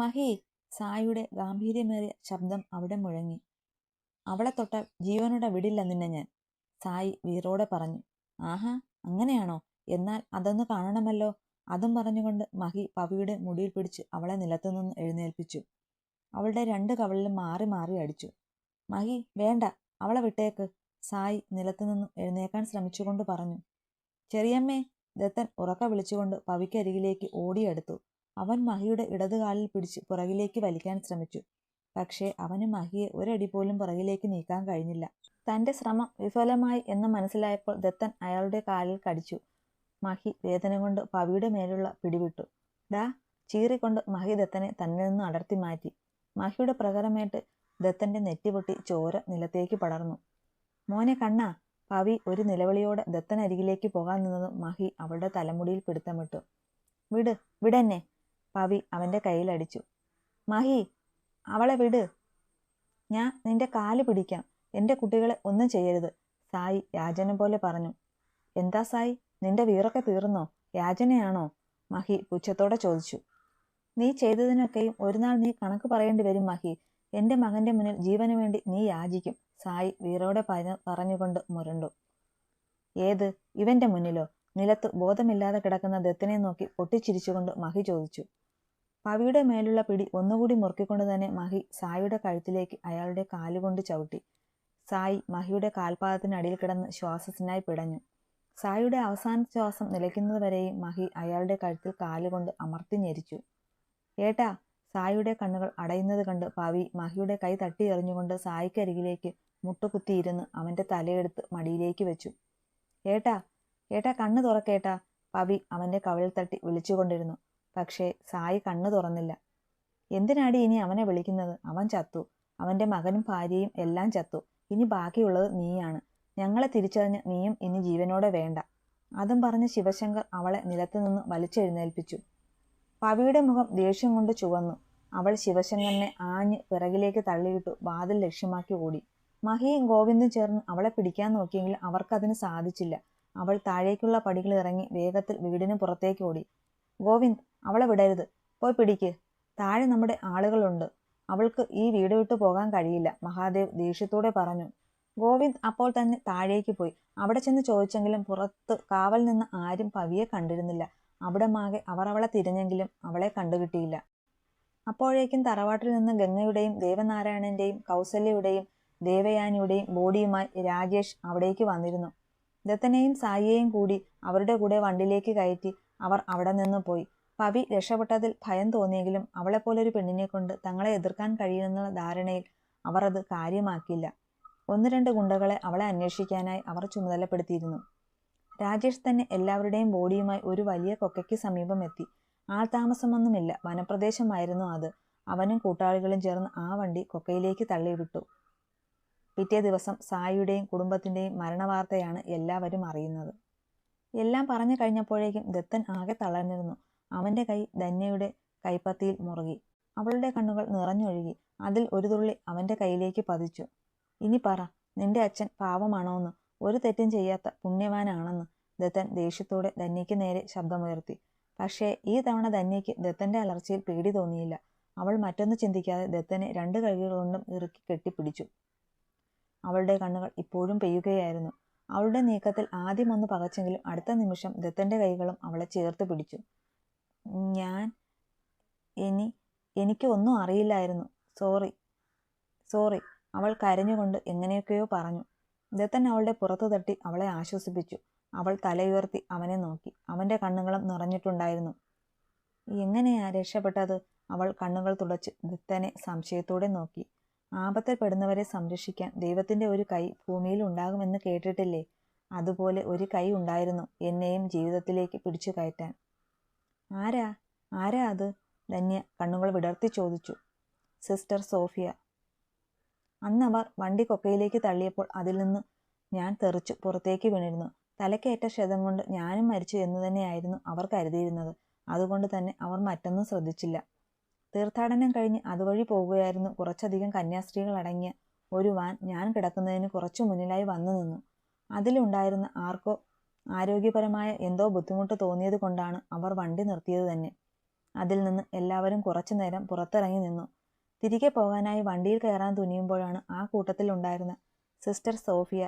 മഹി സായുടെ ഗാംഭീര്യമേറിയ ശബ്ദം അവിടെ മുഴങ്ങി. അവളെ തൊട്ട ജീവനോടെ വിടില്ല നിന്നെ ഞാൻ സായി വീറോടെ പറഞ്ഞു. ആഹാ അങ്ങനെയാണോ? എന്നാൽ അതൊന്ന് കാണണമല്ലോ. അതും പറഞ്ഞുകൊണ്ട് മഹി പവിയുടെ മുടിയിൽ പിടിച്ച് അവളെ നിലത്തുനിന്ന് എഴുന്നേൽപ്പിച്ചു. അവളുടെ രണ്ട് കവളിലും മാറി മാറി അടിച്ചു. മഹി വേണ്ട അവളെ വിട്ടേക്ക് സായി നിലത്തുനിന്നും എഴുന്നേക്കാൻ ശ്രമിച്ചുകൊണ്ട് പറഞ്ഞു. ചെറിയമ്മേ ദത്തൻ ഉറക്ക വിളിച്ചുകൊണ്ട് പവിക്കരികിലേക്ക് ഓടിയെടുത്തു. അവൻ മഹിയുടെ ഇടതുകാലിൽ പിടിച്ച് പുറകിലേക്ക് വലിക്കാൻ ശ്രമിച്ചു. പക്ഷേ അവന് മഹിയെ ഒരടി പോലും പുറകിലേക്ക് നീക്കാൻ കഴിഞ്ഞില്ല. തന്റെ ശ്രമം വിഫലമായി എന്ന് മനസ്സിലായപ്പോൾ ദത്തൻ അയാളുടെ കാലിൽ കടിച്ചു. മഹി വേദന കൊണ്ട് പവിയുടെ മേലുള്ള പിടിവിട്ടു. ഡാ ചീറിക്കൊണ്ട് മഹി ദത്തനെ തന്നിൽ നിന്ന് അടർത്തി മാറ്റി. മഹിയുടെ പ്രകരമേറ്റ് ദത്തന്റെ നെറ്റിപൊട്ടി ചോര നിലത്തേക്ക് പടർന്നു. മോനെ കണ്ണാ പവി ഒരു നിലവിളിയോടെ ദത്തനരികിലേക്ക് പോകാൻ നിന്നതും മഹി അവളുടെ തലമുടിയിൽ പിടുത്തമിട്ടു. വിട് വിടെന്നെ. പവി അവന്റെ കയ്യിലടിച്ചു. മഹി അവളെ വിട്. ഞാൻ നിന്റെ കാൽ പിടിക്കാം. എന്റെ കുട്ടികളെ ഒന്നും ചെയ്യരുത് സായി യാചന പോലെ പറഞ്ഞു. എന്താ സായി? നിന്റെ വീറൊക്കെ തീർന്നോ? യാചനയാണോ? മഹി പുച്ഛത്തോടെ ചോദിച്ചു. നീ ചെയ്തതിനൊക്കെയും ഒരു നാൾ നീ കണക്ക് പറയേണ്ടി വരും മഹി. എന്റെ മകന്റെ മുന്നിൽ ജീവന് വേണ്ടി നീ യാചിക്കും സായി വീറോടെ പറഞ്ഞുകൊണ്ട് മുരണ്ടു. ഏത്? ഇവന്റെ മുന്നിലോ? നിലത്ത് ബോധമില്ലാതെ കിടക്കുന്ന ദത്തിനെ നോക്കി പൊട്ടിച്ചിരിച്ചുകൊണ്ട് മഹി ചോദിച്ചു. പവിയുടെ മേലുള്ള പിടി ഒന്നുകൂടി മുറുക്കിക്കൊണ്ട് തന്നെ മഹി സായിയുടെ കഴുത്തിലേക്ക് അയാളുടെ കാലുകൊണ്ട് ചവിട്ടി. സായി മഹിയുടെ കാൽപാദത്തിനടിയിൽ കിടന്ന് ശ്വാസത്തിനായി പിടഞ്ഞു. സായിയുടെ അവസാന ശ്വാസം നിലയ്ക്കുന്നതുവരെയും മഹി അയാളുടെ കഴുത്തിൽ കാലുകൊണ്ട് അമർത്തി ഞെരിച്ചു. ഏട്ടാ സായിയുടെ കണ്ണുകൾ അടയുന്നത് കണ്ട് പവി മഹിയുടെ കൈ തട്ടി എറിഞ്ഞുകൊണ്ട് സായിക്കരികിലേക്ക് മുട്ടുകുത്തിയിരുന്ന് അവന്റെ തലയെടുത്ത് മടിയിലേക്ക് വെച്ചു. ഏട്ടാ ഏട്ടാ കണ്ണു തുറക്കേട്ടാ പവി അവന്റെ കവിളിൽ തട്ടി വിളിച്ചുകൊണ്ടിരുന്നു. പക്ഷേ സായി കണ്ണു തുറന്നില്ല. എന്തിനാടി ഇനി അവനെ വിളിക്കുന്നത്? അവൻ ചത്തു. അവന്റെ മകനും ഭാര്യയും എല്ലാം ചത്തു. ഇനി ബാക്കിയുള്ളത് നീയാണ്. ഞങ്ങളെ തിരിച്ചറിഞ്ഞ് നീയും ഇനി ജീവനോടെ വേണ്ട. അതും പറഞ്ഞ് ശിവശങ്കർ അവളെ നിലത്തുനിന്ന് വലിച്ചെഴുന്നേൽപ്പിച്ചു. പവിയുടെ മുഖം ദേഷ്യം കൊണ്ട് ചുവന്നു. അവൾ ശിവശങ്കറിനെ ആഞ്ഞ് പിറകിലേക്ക് തള്ളിയിട്ടു വാതിൽ ലക്ഷ്യമാക്കി ഓടി. മഹിയും ഗോവിന്ദും ചേർന്ന് അവളെ പിടിക്കാൻ നോക്കിയെങ്കിലും അവർക്കതിന് സാധിച്ചില്ല. അവൾ താഴേക്കുള്ള പടികൾ ഇറങ്ങി വേഗത്തിൽ വീടിന് പുറത്തേക്ക് ഓടി. ഗോവിന്ദ് അവളെ വിടരുത്. പോയി പിടിക്ക്. താഴെ നമ്മുടെ ആളുകളുണ്ട്. അവൾക്ക് ഈ വീട് വിട്ടു പോകാൻ കഴിയില്ല. മഹാദേവ് ദേഷ്യത്തോടെ പറഞ്ഞു. ഗോവിന്ദ് അപ്പോൾ തന്നെ താഴേക്ക് പോയി. അവിടെ ചെന്ന് ചോദിച്ചെങ്കിലും പുറത്ത് കാവൽ നിന്ന് ആരും പവിയെ കണ്ടിരുന്നില്ല. അവിടെ മാകെ അവർ അവളെ തിരിഞ്ഞെങ്കിലും അവളെ കണ്ടുകിട്ടിയില്ല അപ്പോഴേക്കും തറവാട്ടിൽ നിന്ന് ഗംഗയുടെയും ദേവനാരായണന്റെയും കൗസല്യയുടെയും ദേവയാനിയുടെയും ബോഡിയുമായി രാജേഷ് അവിടേക്ക് വന്നിരുന്നു. ദത്തനെയും സായിയെയും കൂടി അവരുടെ കൂടെ വണ്ടിയിലേക്ക് കയറ്റി അവർ അവിടെ നിന്ന് പോയി. പവി രക്ഷപ്പെട്ടതിൽ ഭയം തോന്നിയെങ്കിലും അവളെ പോലൊരു പെണ്ണിനെ കൊണ്ട് തങ്ങളെ എതിർക്കാൻ കഴിയുമെന്നുള്ള ധാരണയിൽ അവർ അത് കാര്യമാക്കിയില്ല. ഒന്ന് രണ്ട് ഗുണ്ടകളെ അവളെ അന്വേഷിക്കാനായി അവർ ചുമതലപ്പെടുത്തിയിരുന്നു. രാജേഷ് തന്നെ എല്ലാവരുടെയും ബോഡിയുമായി ഒരു വലിയ കൊക്കയ്ക്ക് സമീപം എത്തി. ആൾ താമസമൊന്നുമില്ല. വനപ്രദേശമായിരുന്നു അത്. അവനും കൂട്ടാളികളും ചേർന്ന് ആ വണ്ടി കൊക്കയിലേക്ക് തള്ളിവിട്ടു. പിറ്റേ ദിവസം സായിയുടെയും കുടുംബത്തിന്റെയും മരണവാർത്തയാണ് എല്ലാവരും അറിയുന്നത്. എല്ലാം പറഞ്ഞു കഴിഞ്ഞപ്പോഴേക്കും ദത്തൻ ആകെ തളർന്നിരുന്നു. അവന്റെ കൈ ധന്യയുടെ കൈപ്പത്തിയിൽ മുറുകി. അവളുടെ കണ്ണുകൾ നിറഞ്ഞൊഴുകി. അതിൽ ഒരു തുള്ളി അവന്റെ കയ്യിലേക്ക് പതിച്ചു. ഇനി പറ നിന്റെ അച്ഛൻ പാവമാണോന്ന്? ഒരു തെറ്റും ചെയ്യാത്ത പുണ്യവാനാണെന്ന് ദത്തൻ ദേഷ്യത്തോടെ ധന്യയ്ക്ക് നേരെ ശബ്ദമുയർത്തി. പക്ഷേ ഈ തവണ ധന്യയ്ക്ക് ദത്തന്റെ അലർച്ചയിൽ പേടി തോന്നിയില്ല. അവൾ മറ്റൊന്ന് ചിന്തിക്കാതെ ദത്തനെ രണ്ട് കൈകൾ കൊണ്ടും ഇറുക്കി കെട്ടിപ്പിടിച്ചു. അവളുടെ കണ്ണുകൾ ഇപ്പോഴും പെയ്യുകയായിരുന്നു. അവളുടെ നീക്കത്തിൽ ആദ്യം ഒന്ന് പകച്ചെങ്കിലും അടുത്ത നിമിഷം ദത്തന്റെ കൈകളും അവളെ ചേർത്ത് പിടിച്ചു. ഞാൻ ഇനി എനിക്ക് ഒന്നും അറിയില്ലായിരുന്നു. സോറി. സോറി. അവൾ കരഞ്ഞുകൊണ്ട് എങ്ങനെയൊക്കെയോ പറഞ്ഞു. ദത്തൻ അവളുടെ പുറത്തു തട്ടി അവളെ ആശ്വസിപ്പിച്ചു. അവൾ തലയുയർത്തി അവനെ നോക്കി. അവന്റെ കണ്ണുകളും നിറഞ്ഞിട്ടുണ്ടായിരുന്നു. എങ്ങനെയാ രക്ഷപ്പെട്ടത്? അവൾ കണ്ണുകൾ തുടച്ച് ദത്തനെ സംശയത്തോടെ നോക്കി. ആപത്തിൽപ്പെടുന്നവരെ സംരക്ഷിക്കാൻ ദൈവത്തിന്റെ ഒരു കൈ ഭൂമിയിൽ ഉണ്ടാകുമെന്ന് കേട്ടിട്ടില്ലേ? അതുപോലെ ഒരു കൈ ഉണ്ടായിരുന്നു എന്നെയും ജീവിതത്തിലേക്ക് പിടിച്ചു കയറ്റാൻ. ആരാ? ആരാ അത്? ധന്യ കണ്ണുകൾ വിടർത്തി ചോദിച്ചു. Sister Sophia. അന്നവർ വണ്ടി കൊക്കയിലേക്ക് തള്ളിയപ്പോൾ അതിൽ നിന്ന് ഞാൻ തെറിച്ചു പുറത്തേക്ക് വീണിരുന്നു. തലക്കേറ്റ ക്ഷതം കൊണ്ട് ഞാനും മരിച്ചു എന്ന് തന്നെയായിരുന്നു അവർ കരുതിയിരുന്നത്. അതുകൊണ്ട് തന്നെ അവർ മറ്റൊന്നും ശ്രദ്ധിച്ചില്ല. തീർത്ഥാടനം കഴിഞ്ഞ് അതുവഴി പോകുകയായിരുന്നു കുറച്ചധികം കന്യാസ്ത്രീകൾ അടങ്ങിയ ഒരു വാൻ ഞാൻ കിടക്കുന്നതിന് കുറച്ചു മുന്നിലായി വന്നു നിന്നു. അതിലുണ്ടായിരുന്ന ആർക്കോ ആരോഗ്യപരമായ എന്തോ ബുദ്ധിമുട്ട് തോന്നിയത് കൊണ്ടാണ് അവർ വണ്ടി നിർത്തിയത് തന്നെ. അതിൽ നിന്ന് എല്ലാവരും കുറച്ചു നേരം പുറത്തിറങ്ങി നിന്നു. തിരികെ പോകാനായി വണ്ടിയിൽ കയറാൻ തുനിയുമ്പോഴാണ് ആ കൂട്ടത്തിൽ ഉണ്ടായിരുന്ന സിസ്റ്റർ സോഫിയ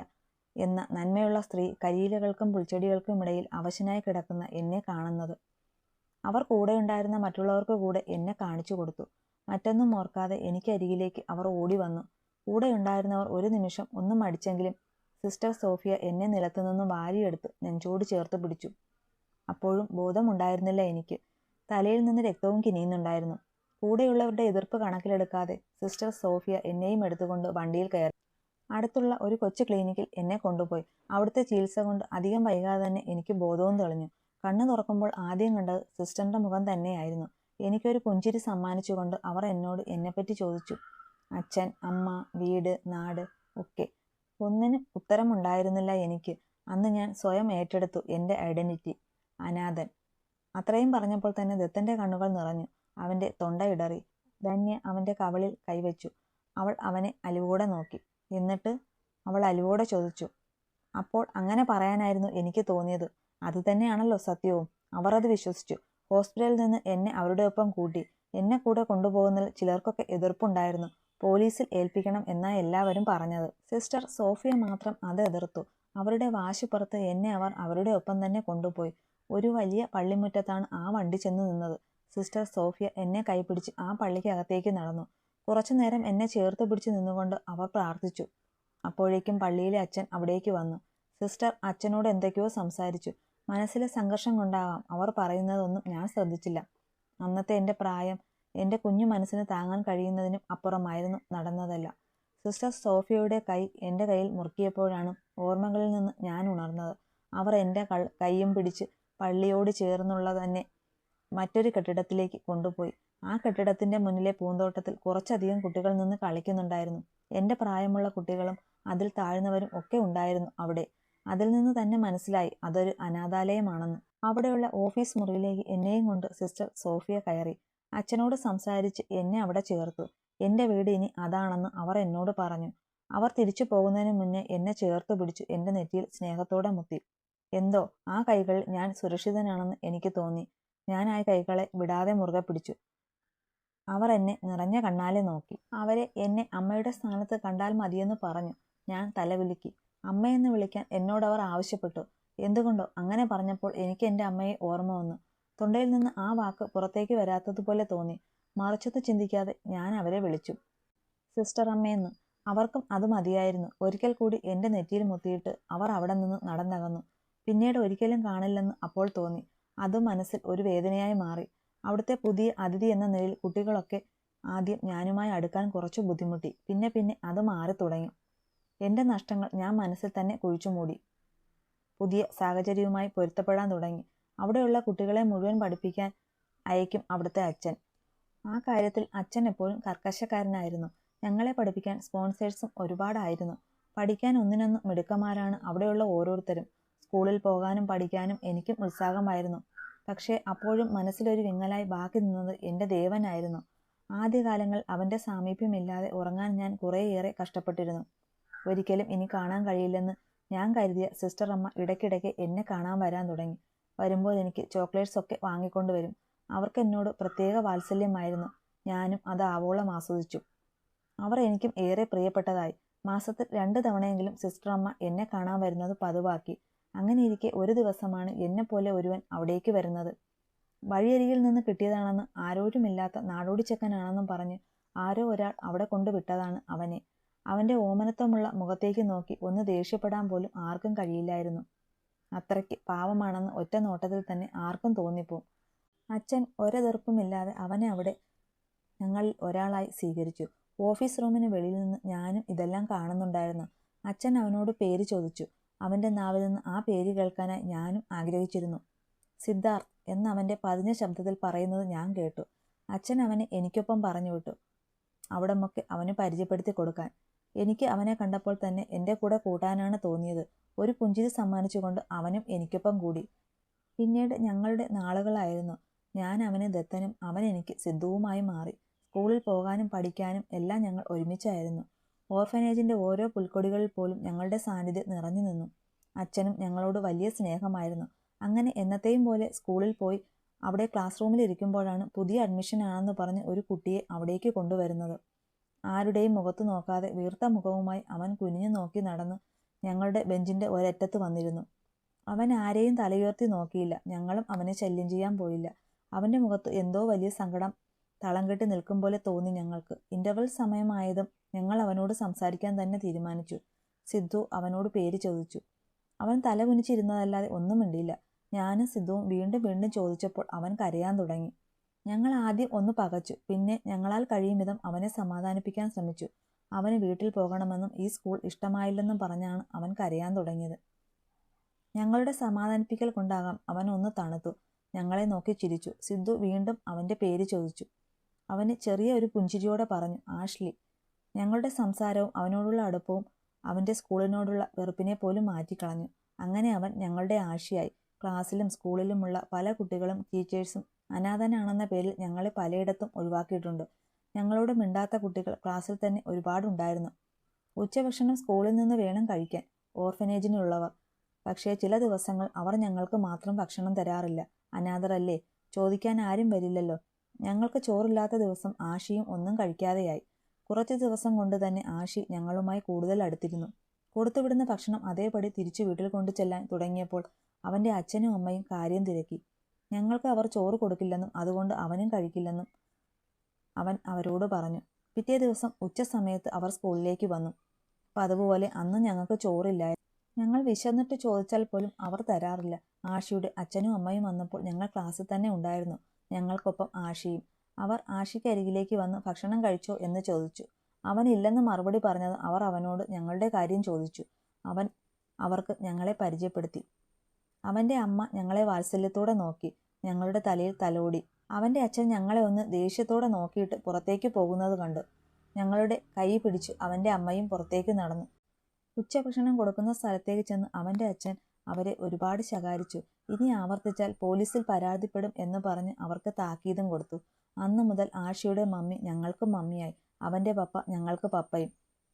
എന്ന നന്മയുള്ള സ്ത്രീ കരിയിലകൾക്കും പുൽച്ചെടികൾക്കും ഇടയിൽ അവശനായി കിടക്കുന്ന എന്നെ കാണുന്നത്. അവർ കൂടെയുണ്ടായിരുന്ന മറ്റുള്ളവർക്ക് കൂടെ എന്നെ കാണിച്ചു കൊടുത്തു. മറ്റൊന്നും ഓർക്കാതെ എനിക്ക് അരികിലേക്ക് അവർ ഓടി വന്നു. കൂടെയുണ്ടായിരുന്നവർ ഒരു നിമിഷം ഒന്നും മടിച്ചെങ്കിലും സിസ്റ്റർ സോഫിയ എന്നെ നിലത്തുനിന്ന് വാരിയെടുത്ത് നെഞ്ചോട് ചേർത്ത് പിടിച്ചു. അപ്പോഴും ബോധമുണ്ടായിരുന്നില്ല എനിക്ക്. തലയിൽ നിന്ന് രക്തവും കിനിയുന്നുണ്ടായിരുന്നു. കൂടെയുള്ളവരുടെ എതിർപ്പ് കണക്കിലെടുക്കാതെ സിസ്റ്റർ സോഫിയ എന്നെയും എടുത്തുകൊണ്ട് വണ്ടിയിൽ കയറി. അടുത്തുള്ള ഒരു കൊച്ചു ക്ലിനിക്കിൽ എന്നെ കൊണ്ടുപോയി. അവിടുത്തെ ചികിത്സ കൊണ്ട് അധികം വൈകാതെ തന്നെ എനിക്ക് ബോധവും തെളിഞ്ഞു. കണ്ണു തുറക്കുമ്പോൾ ആദ്യം കണ്ടത് സിസ്റ്ററിന്റെ മുഖം തന്നെയായിരുന്നു. എനിക്കൊരു പുഞ്ചിരി സമ്മാനിച്ചുകൊണ്ട് അവർ എന്നോട് എന്നെപ്പറ്റി ചോദിച്ചു. അച്ഛൻ അമ്മ വീട് നാട് ഒക്കെ. ഒന്നിനും ഉത്തരമുണ്ടായിരുന്നില്ല എനിക്ക്. അന്ന് ഞാൻ സ്വയം ഏറ്റെടുത്തു എന്റെ ഐഡന്റിറ്റി. അനാഥൻ. അത്രയും പറഞ്ഞപ്പോൾ തന്നെ ദത്തന്റെ കണ്ണുകൾ നിറഞ്ഞു. അവന്റെ തൊണ്ട ഇടറി. ധന്യ അവന്റെ കവളിൽ കൈവച്ചു. അവൾ അവനെ അലിവോടെ നോക്കി. എന്നിട്ട് അവൾ അലിവോടെ ചോദിച്ചു. അപ്പോൾ അങ്ങനെ പറയാനായിരുന്നു എനിക്ക് തോന്നിയത്. അതുതന്നെയാണല്ലോ സത്യവും. അവർ അത് വിശ്വസിച്ചു. ഹോസ്പിറ്റലിൽ നിന്ന് എന്നെ അവരുടെ ഒപ്പം കൂട്ടി. എന്നെ കൂടെ കൊണ്ടുപോകുന്നതിൽ ചിലർക്കൊക്കെ എതിർപ്പുണ്ടായിരുന്നു. പോലീസിൽ ഏൽപ്പിക്കണം എന്നാ എല്ലാവരും പറഞ്ഞത്. സിസ്റ്റർ സോഫിയ മാത്രം അത് എതിർത്തു. അവരുടെ വാശിപ്പുറത്ത് എന്നെ അവർ അവരുടെ ഒപ്പം തന്നെ കൊണ്ടുപോയി. ഒരു വലിയ പള്ളിമുറ്റത്താണ് ആ വണ്ടി ചെന്ന് നിന്നത്. സിസ്റ്റർ സോഫിയ എന്നെ കൈപിടിച്ച് ആ പള്ളിക്കകത്തേക്ക് നടന്നു. കുറച്ചു നേരം എന്നെ ചേർത്ത് പിടിച്ച് നിന്നുകൊണ്ട് അവർ പ്രാർത്ഥിച്ചു. അപ്പോഴേക്കും പള്ളിയിലെ അച്ഛൻ അവിടേക്ക് വന്നു. സിസ്റ്റർ അച്ഛനോട് എന്തൊക്കെയോ സംസാരിച്ചു. മനസ്സിലെ സംഘർഷം കൊണ്ടാവാം. അവർ പറയുന്നതൊന്നും ഞാൻ ശ്രദ്ധിച്ചില്ല. അന്നത്തെ എന്റെ പ്രായം എന്റെ കുഞ്ഞു മനസ്സിന് താങ്ങാൻ കഴിയുന്നതിനും അപ്പുറമായിരുന്നു നടന്നതല്ല. സിസ്റ്റർ സോഫിയയുടെ കൈ എന്റെ കയ്യിൽ മുറുക്കിയപ്പോഴാണ് ഓർമ്മകളിൽ നിന്ന് ഞാൻ ഉണർന്നത്. അവർ എന്റെ കൈയും പിടിച്ച് പള്ളിയോട് ചേർന്നുള്ള തന്നെ മറ്റൊരു കെട്ടിടത്തിലേക്ക് കൊണ്ടുപോയി. ആ കെട്ടിടത്തിന്റെ മുന്നിലെ പൂന്തോട്ടത്തിൽ കുറച്ചധികം കുട്ടികൾ നിന്ന് കളിക്കുന്നുണ്ടായിരുന്നു. എന്റെ പ്രായമുള്ള കുട്ടികളും അതിൽ താഴ്ന്നവരും ഒക്കെ ഉണ്ടായിരുന്നു അവിടെ. അതിൽ നിന്ന് തന്നെ മനസ്സിലായി അതൊരു അനാഥാലയമാണെന്ന്. അവിടെയുള്ള ഓഫീസ് മുറിയിലേക്ക് എന്നെയും കൊണ്ട് സിസ്റ്റർ സോഫിയ കയറി. അച്ഛനോട് സംസാരിച്ച് എന്നെ അവിടെ ചേർത്തു. എന്റെ വീട് ഇനി അതാണെന്ന് അവർ എന്നോട് പറഞ്ഞു. അവർ തിരിച്ചു പോകുന്നതിന് മുന്നേ എന്നെ ചേർത്ത് പിടിച്ചു എന്റെ നെറ്റിയിൽ സ്നേഹത്തോടെ മുത്തി എന്തോ ആ കൈകളിൽ ഞാൻ സുരക്ഷിതനാണെന്ന് എനിക്ക് തോന്നി. ഞാൻ ആ കൈകളെ വിടാതെ മുറുകെ പിടിച്ചു. അവർ എന്നെ നിറഞ്ഞ കണ്ണാലെ നോക്കി. അവരെ എന്നെ അമ്മയുടെ സ്ഥാനത്ത് കണ്ടാൽ മതിയെന്ന് പറഞ്ഞു. ഞാൻ തലകുലുക്കി അമ്മയെന്ന് വിളിക്കാൻ എന്നോടവർ ആവശ്യപ്പെട്ടു. എന്തുകൊണ്ടോ അങ്ങനെ പറഞ്ഞപ്പോൾ എനിക്ക് എന്റെ അമ്മയെ ഓർമ്മ വന്നു. തൊണ്ടയിൽ നിന്ന് ആ വാക്ക് പുറത്തേക്ക് വരാത്തതുപോലെ തോന്നി. മറിച്ചത് ചിന്തിക്കാതെ ഞാൻ അവരെ വിളിച്ചു. സിസ്റ്റർ അമ്മയെന്ന്. അവർക്കും അത് മതിയായിരുന്നു. ഒരിക്കൽ കൂടി എന്റെ നെറ്റിയിൽ മുത്തിയിട്ട് അവർ അവിടെ നിന്ന് നടന്നകന്നു. പിന്നീട് ഒരിക്കലും കാണില്ലെന്ന് അപ്പോൾ തോന്നി. അത് മനസ്സിൽ ഒരു വേദനയായി മാറി. അവിടുത്തെ പുതിയ അതിഥി എന്ന നിലയിൽ കുട്ടികളൊക്കെ ആദ്യം ഞാനുമായി അടുക്കാൻ കുറച്ച് ബുദ്ധിമുട്ടി. പിന്നെ പിന്നെ അത് മാറി തുടങ്ങി എന്റെ നഷ്ടങ്ങൾ ഞാൻ മനസ്സിൽ തന്നെ കുഴിച്ചു മൂടി. പുതിയ സാഹചര്യവുമായി പൊരുത്തപ്പെടാൻ തുടങ്ങി. അവിടെയുള്ള കുട്ടികളെ മുഴുവൻ പഠിപ്പിക്കാൻ അയക്കും അവിടുത്തെ അച്ഛൻ. ആ കാര്യത്തിൽ അച്ഛൻ എപ്പോഴും കർക്കശക്കാരനായിരുന്നു. ഞങ്ങളെ പഠിപ്പിക്കാൻ സ്പോൺസേഴ്സും ഒരുപാടായിരുന്നു. പഠിക്കാൻ ഒന്നിനൊന്നും മിടുക്കന്മാരാണ് അവിടെയുള്ള ഓരോരുത്തരും. സ്കൂളിൽ പോകാനും പഠിക്കാനും എനിക്കും ഉത്സാഹമായിരുന്നു. പക്ഷേ അപ്പോഴും മനസ്സിലൊരു വിങ്ങലായി ബാക്കി നിന്നത് എന്റെ ദേവനായിരുന്നു. ആദ്യകാലങ്ങൾ അവന്റെ സാമീപ്യമില്ലാതെ ഉറങ്ങാൻ ഞാൻ കുറേയേറെ കഷ്ടപ്പെട്ടിരുന്നു. ഒരിക്കലും ഇനി കാണാൻ കഴിയില്ലെന്ന് ഞാൻ കരുതിയ സിസ്റ്റർ അമ്മ ഇടയ്ക്കിടയ്ക്ക് എന്നെ കാണാൻ വരാൻ തുടങ്ങി. വരുമ്പോൾ എനിക്ക് ചോക്ലേറ്റ്സ് ഒക്കെ വാങ്ങിക്കൊണ്ടുവരും അവർക്ക് എന്നോട് പ്രത്യേക വാത്സല്യമായിരുന്നു. ഞാനും അത് ആവോളം ആസ്വദിച്ചു. അവർ എനിക്കും ഏറെ പ്രിയപ്പെട്ടതായി. മാസത്തിൽ രണ്ട് തവണയെങ്കിലും സിസ്റ്റർ അമ്മ എന്നെ കാണാൻ വരുന്നത് പതിവാക്കി. അങ്ങനെ ഇരിക്കെ ഒരു ദിവസമാണ് പോലെ ഒരുവൻ അവിടേക്ക് വരുന്നത്. വഴിയരികിൽ നിന്ന് കിട്ടിയതാണെന്ന് ആരോരുമില്ലാത്ത നാടോടി ചെക്കനാണെന്നും പറഞ്ഞ് ആരോ ഒരാൾ അവിടെ കൊണ്ടുവിട്ടതാണ് അവനെ. അവന്റെ ഓമനത്വമുള്ള മുഖത്തേക്ക് നോക്കി ഒന്ന് ദേഷ്യപ്പെടാൻ പോലും ആർക്കും കഴിയില്ലായിരുന്നു. അത്രയ്ക്ക് പാവമാണെന്ന് ഒറ്റ നോട്ടത്തിൽ തന്നെ ആർക്കും തോന്നിപ്പോവും അച്ഛൻ ഒരെതിർപ്പുമില്ലാതെ അവനെ അവിടെ ഞങ്ങളിൽ ഒരാളായി സ്വീകരിച്ചു. ഓഫീസ് റൂമിന് വെളിയിൽ നിന്ന് ഞാനും ഇതെല്ലാം കാണുന്നുണ്ടായിരുന്നു. അച്ഛൻ അവനോട് പേര് ചോദിച്ചു. അവന്റെ നാവിൽ നിന്ന് ആ പേര് കേൾക്കാനായി ഞാനും ആഗ്രഹിച്ചിരുന്നു. സിദ്ധാർത്ഥ് എന്ന് അവന്റെ പതിഞ്ഞ ശബ്ദത്തിൽ പറയുന്നത് ഞാൻ കേട്ടു. അച്ഛൻ അവനെ എനിക്കൊപ്പം പറഞ്ഞു വിട്ടു. അവിടമൊക്കെ അവന് പരിചയപ്പെടുത്തി കൊടുക്കാൻ. എനിക്ക് അവനെ കണ്ടപ്പോൾ തന്നെ എന്റെ കൂടെ കൂട്ടാനാണ് തോന്നിയത്. ഒരു പുഞ്ചിരി സമ്മാനിച്ചുകൊണ്ട് അവനും എനിക്കൊപ്പം കൂടി. പിന്നീട് ഞങ്ങളുടെ നാളുകളായിരുന്നു. ഞാൻ അവനെ ദത്തനും അവൻ എനിക്ക് സിദ്ധുവുമായി മാറി. സ്കൂളിൽ പോകാനും പഠിക്കാനും എല്ലാം ഞങ്ങൾ ഒരുമിച്ചായിരുന്നു. ഓർഫനേജിന്റെ ഓരോ പുൽക്കൊടികളിൽ പോലും ഞങ്ങളുടെ സാന്നിധ്യം നിറഞ്ഞു നിന്നു. അച്ഛനും ഞങ്ങളോട് വലിയ സ്നേഹമായിരുന്നു. അങ്ങനെ എന്നത്തെയും പോലെ സ്കൂളിൽ പോയി അവിടെ ക്ലാസ് റൂമിൽ ഇരിക്കുമ്പോഴാണ് പുതിയ അഡ്മിഷൻ ആണെന്ന് പറഞ്ഞ് ഒരു കുട്ടിയെ അവിടേക്ക് കൊണ്ടുവരുന്നത്. ആരുടെയും മുഖത്തു നോക്കാതെ വീർത്ത മുഖവുമായി അവൻ കുനിഞ്ഞു നോക്കി നടന്ന്. ഞങ്ങളുടെ ബെഞ്ചിന്റെ ഒരറ്റത്ത് വന്നിരുന്നു. അവൻ ആരെയും തലയുയർത്തി നോക്കിയില്ല. ഞങ്ങളും അവനെ ശല്യം ചെയ്യാൻ പോയില്ല. അവന്റെ മുഖത്ത് എന്തോ വലിയ സങ്കടം തളം കെട്ടി നിൽക്കും പോലെ തോന്നി ഞങ്ങൾക്ക്. ഇന്റർവൽ സമയമായതും ഞങ്ങൾ അവനോട് സംസാരിക്കാൻ തന്നെ തീരുമാനിച്ചു. സിദ്ധു അവനോട് പേര് ചോദിച്ചു. അവൻ തല കുനിച്ചിരുന്നതല്ലാതെ ഒന്നും മിണ്ടിയില്ല. ഞാനും സിദ്ധുവും വീണ്ടും വീണ്ടും ചോദിച്ചപ്പോൾ അവൻ കരയാൻ തുടങ്ങി. ഞങ്ങൾ ആദ്യം ഒന്ന് പകച്ചു. പിന്നെ ഞങ്ങളാൽ കഴിയും വിധം അവനെ സമാധാനിപ്പിക്കാൻ ശ്രമിച്ചു. അവന് വീട്ടിൽ പോകണമെന്നും ഈ സ്കൂൾ ഇഷ്ടമായില്ലെന്നും പറഞ്ഞാണ് അവൻ കരയാൻ തുടങ്ങിയത്. ഞങ്ങളുടെ സമാധാനിപ്പിക്കൽ കൊണ്ടാകാം അവൻ ഒന്ന് തണുത്തു. ഞങ്ങളെ നോക്കി ചിരിച്ചു. സിദ്ധു വീണ്ടും അവന്റെ പേര് ചോദിച്ചു. അവന് ചെറിയ ഒരു പുഞ്ചിരിയോടെ പറഞ്ഞു ആഷ്ലി ഞങ്ങളുടെ സംസാരവും അവനോടുള്ള അടുപ്പവും അവന്റെ സ്കൂളിനോടുള്ള വെറുപ്പിനെ പോലും മാറ്റിക്കളഞ്ഞു. അങ്ങനെ അവൻ ഞങ്ങളുടെ ആശയായി ക്ലാസ്സിലും സ്കൂളിലുമുള്ള പല കുട്ടികളും ടീച്ചേഴ്സും അനാഥനാണെന്ന പേരിൽ ഞങ്ങളെ പലയിടത്തും ഒഴിവാക്കിയിട്ടുണ്ട്. ഞങ്ങളോട് മിണ്ടാത്ത കുട്ടികൾ ക്ലാസ്സിൽ തന്നെ ഒരുപാടുണ്ടായിരുന്നു. ഉച്ചഭക്ഷണം സ്കൂളിൽ നിന്ന് വേണം കഴിക്കാൻ ഓർഫനേജിനുള്ളവർ. പക്ഷേ ചില ദിവസങ്ങൾ അവർ ഞങ്ങൾക്ക് മാത്രം ഭക്ഷണം തരാറില്ല. അനാഥരല്ലേ ചോദിക്കാൻ ആരും വരില്ലല്ലോ. ഞങ്ങൾക്ക് ചോറില്ലാത്ത ദിവസം ആഷിയും ഒന്നും കഴിക്കാതെയായി. കുറച്ച് ദിവസം കൊണ്ട് തന്നെ ആഷി ഞങ്ങളുമായി കൂടുതൽ അടുത്തിരുന്നു. കൊടുത്തുവിടുന്ന ഭക്ഷണം അതേപടി തിരിച്ചു വീട്ടിൽ കൊണ്ടു ചെല്ലാൻ തുടങ്ങിയപ്പോൾ അവന്റെ അച്ഛനും അമ്മയും കാര്യം തിരക്കി. ഞങ്ങൾക്ക് അവർ ചോറ് കൊടുക്കില്ലെന്നും അതുകൊണ്ട് അവനും കഴിക്കില്ലെന്നും അവൻ അവരോട് പറഞ്ഞു. പിറ്റേ ദിവസം ഉച്ച സമയത്ത് അവർ സ്കൂളിലേക്ക് വന്നു. അതുപോലെ അന്ന് ഞങ്ങൾക്ക് ചോറില്ലായിരുന്നു. ഞങ്ങൾ വിശന്നിട്ട് ചോദിച്ചാൽ പോലും അവർ തരാറില്ല. ആഷിയുടെ അച്ഛനും അമ്മയും വന്നപ്പോൾ ഞങ്ങൾ ക്ലാസ്സിൽ തന്നെ ഉണ്ടായിരുന്നു. ഞങ്ങൾക്കൊപ്പം ആഷിയും. അവർ ആഷിക്ക് അരികിലേക്ക് വന്ന് ഭക്ഷണം കഴിച്ചോ എന്ന് ചോദിച്ചു. അവൻ ഇല്ലെന്ന് മറുപടി പറഞ്ഞത് അവർ അവനോട് ഞങ്ങളുടെ കാര്യം ചോദിച്ചു. അവൻ അവർക്ക് ഞങ്ങളെ പരിചയപ്പെടുത്തി. അവന്റെ അമ്മ ഞങ്ങളെ വാത്സല്യത്തോടെ നോക്കി ഞങ്ങളുടെ തലയിൽ തലോടി. അവന്റെ അച്ഛൻ ഞങ്ങളെ ഒന്ന് ദേഷ്യത്തോടെ നോക്കിയിട്ട് പുറത്തേക്ക് പോകുന്നത് കണ്ടു. ഞങ്ങളുടെ കൈ പിടിച്ചു അവന്റെ അമ്മയും പുറത്തേക്ക് നടന്നു. ഉച്ചഭക്ഷണം കൊടുക്കുന്ന സ്ഥലത്തേക്ക് ചെന്ന് അവന്റെ അച്ഛൻ അവരെ ഒരുപാട് ശകാരിച്ചു. ഇനി ആവർത്തിച്ചാൽ പോലീസിൽ പരാതിപ്പെടും എന്ന് പറഞ്ഞ് അവർക്ക് താക്കീതും കൊടുത്തു. അന്ന് മുതൽ ആഷിയുടെ മമ്മി ഞങ്ങൾക്ക് മമ്മിയായി. അവന്റെ പപ്പ ഞങ്ങൾക്ക് പപ്പയും.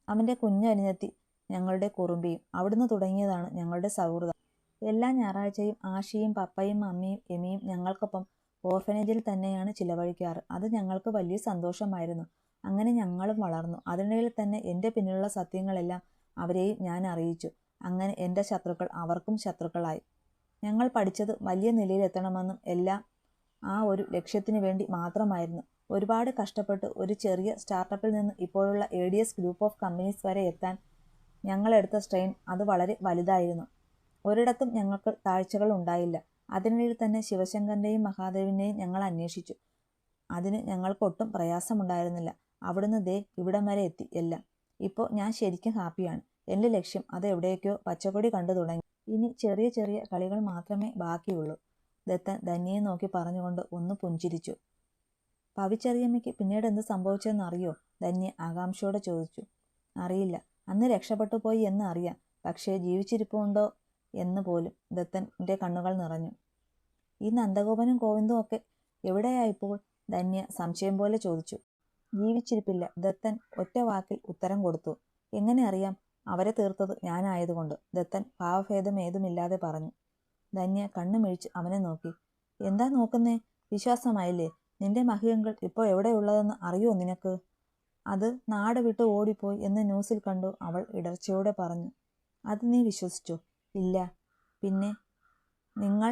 അവന്റെ കുഞ്ഞനിഞ്ഞെത്തി ഞങ്ങളുടെ കുറുമ്പിയും. അവിടുന്ന് തുടങ്ങിയതാണ് ഞങ്ങളുടെ സൗഹൃദം. എല്ലാ ഞായറാഴ്ചയും ആഷിയും പപ്പയും മമ്മിയും എമിയും ഞങ്ങൾക്കൊപ്പം ഓർഫനേജിൽ തന്നെയാണ് ചിലവഴിക്കാറ്. അത് ഞങ്ങൾക്ക് വലിയ സന്തോഷമായിരുന്നു. അങ്ങനെ ഞങ്ങളും വളർന്നു. അതിനിടയിൽ തന്നെ എന്റെ പിന്നിലുള്ള സത്യങ്ങളെല്ലാം അവരെയും ഞാൻ അറിയിച്ചു. അങ്ങനെ എന്റെ ശത്രുക്കൾ അവർക്കും ശത്രുക്കളായി. ഞങ്ങൾ പഠിച്ചത് വലിയ നിലയിലെത്തണമെന്നും എല്ലാം ആ ഒരു ലക്ഷ്യത്തിനു വേണ്ടി മാത്രമായിരുന്നു. ഒരുപാട് കഷ്ടപ്പെട്ട് ഒരു ചെറിയ സ്റ്റാർട്ടപ്പിൽ നിന്ന് ഇപ്പോഴുള്ള A D S group of companies വരെ എത്താൻ ഞങ്ങളെടുത്ത സ്ട്രെയിൻ അത് വളരെ വലുതായിരുന്നു. ഒരിടത്തും ഞങ്ങൾക്ക് താഴ്ചകൾ ഉണ്ടായില്ല. അതിനിടയിൽ തന്നെ ശിവശങ്കറിന്റെയും മഹാദേവിന്റെയും ഞങ്ങൾ അന്വേഷിച്ചു. അതിന് ഞങ്ങൾക്കൊട്ടും പ്രയാസമുണ്ടായിരുന്നില്ല. അവിടുന്ന് ദേ ഇവിടം വരെ എത്തി എല്ലാം. ഇപ്പോൾ ഞാൻ ശരിക്കും ഹാപ്പിയാണ്. എന്റെ ലക്ഷ്യം അത് എവിടേക്കോ പച്ചക്കൊടി കണ്ടു തുടങ്ങി. ഇനി ചെറിയ ചെറിയ കളികൾ മാത്രമേ ബാക്കിയുള്ളൂ. ദത്തൻ ധന്യയെ നോക്കി പറഞ്ഞുകൊണ്ട് ഒന്ന് പുഞ്ചിരിച്ചു. പവിച്ചറിയമ്മയ്ക്ക് പിന്നീട് എന്ത് സംഭവിച്ചെന്ന് അറിയോ? ധന്യ ആകാംക്ഷയോടെ ചോദിച്ചു. അറിയില്ല. അന്ന് രക്ഷപ്പെട്ടു പോയി എന്ന് അറിയാം. പക്ഷേ ജീവിച്ചിരിപ്പുണ്ടോ? എന്ന് പോലും ദത്തന്റെ കണ്ണുകൾ നിറഞ്ഞു. ഈ നന്ദഗോപനും ഗോവിന്ദും ഒക്കെ എവിടെയായിപ്പോൾ ധന്യ സംശയം പോലെ ചോദിച്ചു. ജീവിച്ചിരിപ്പില്ല. ദത്തൻ ഒറ്റ വാക്കിൽ ഉത്തരം കൊടുത്തു. എങ്ങനെ അറിയാം? അവരെ തീർത്തത് ഞാനായതുകൊണ്ട് ദത്തൻ ഭാവഭേദം ഏതുമില്ലാതെ പറഞ്ഞു. ധന്യ കണ്ണുമിഴിച്ച് അവനെ നോക്കി. എന്താ നോക്കുന്നേ? വിശ്വാസമായില്ലേ? നിന്റെ മഹിയങ്കൾ ഇപ്പോൾ എവിടെയുള്ളതെന്ന് അറിയോ നിനക്ക്? അത് നാട് വിട്ട് ഓടിപ്പോയി എന്ന് ന്യൂസിൽ കണ്ടു അവൾ ഇടർച്ചയോടെ പറഞ്ഞു. അത് നീ വിശ്വസിച്ചോ. ഇല്ല. പിന്നെ നിങ്ങൾ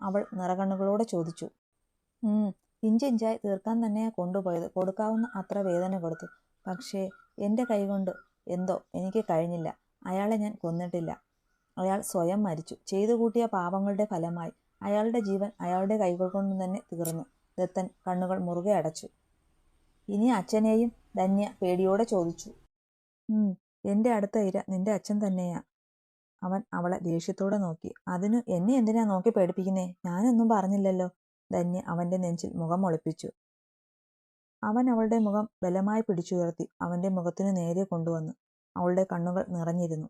അവൾ നിറകണ്ണുകളോടെ ചോദിച്ചു. ഇഞ്ചിഞ്ചായി തീർക്കാൻ തന്നെയാണ് കൊണ്ടുപോയത്. കൊടുക്കാവുന്ന അത്ര വേദന കൊടുത്തു. പക്ഷേ എന്റെ കൈകൊണ്ട് എന്തോ എനിക്ക് കഴിഞ്ഞില്ല. അയാളെ ഞാൻ കൊന്നിട്ടില്ല. അയാൾ സ്വയം മരിച്ചു. ചെയ്തു കൂട്ടിയ പാപങ്ങളുടെ ഫലമായി അയാളുടെ ജീവൻ അയാളുടെ കൈകൾ കൊണ്ട് തന്നെ തീർന്നു. ദത്തൻ കണ്ണുകൾ മുറുകെ അടച്ചു. ഇനി അച്ഛനെയും ധന്യ പേടിയോടെ ചോദിച്ചു. എന്റെ അടുത്ത ഇര നിന്റെ അച്ഛൻ തന്നെയാ. അവൻ അവളെ ദേഷ്യത്തോടെ നോക്കി. അതിനു എന്നെ എന്തിനാ നോക്കി പേടിപ്പിക്കുന്നേ? ഞാനൊന്നും പറഞ്ഞില്ലല്ലോ. ധന്യ അവന്റെ നെഞ്ചിൽ മുഖം ഒളിപ്പിച്ചു. അവൻ അവളുടെ മുഖം ബലമായി പിടിച്ചുയർത്തി അവന്റെ മുഖത്തിനു നേരെ കൊണ്ടുവന്നു. അവളുടെ കണ്ണുകൾ നിറഞ്ഞിരുന്നു.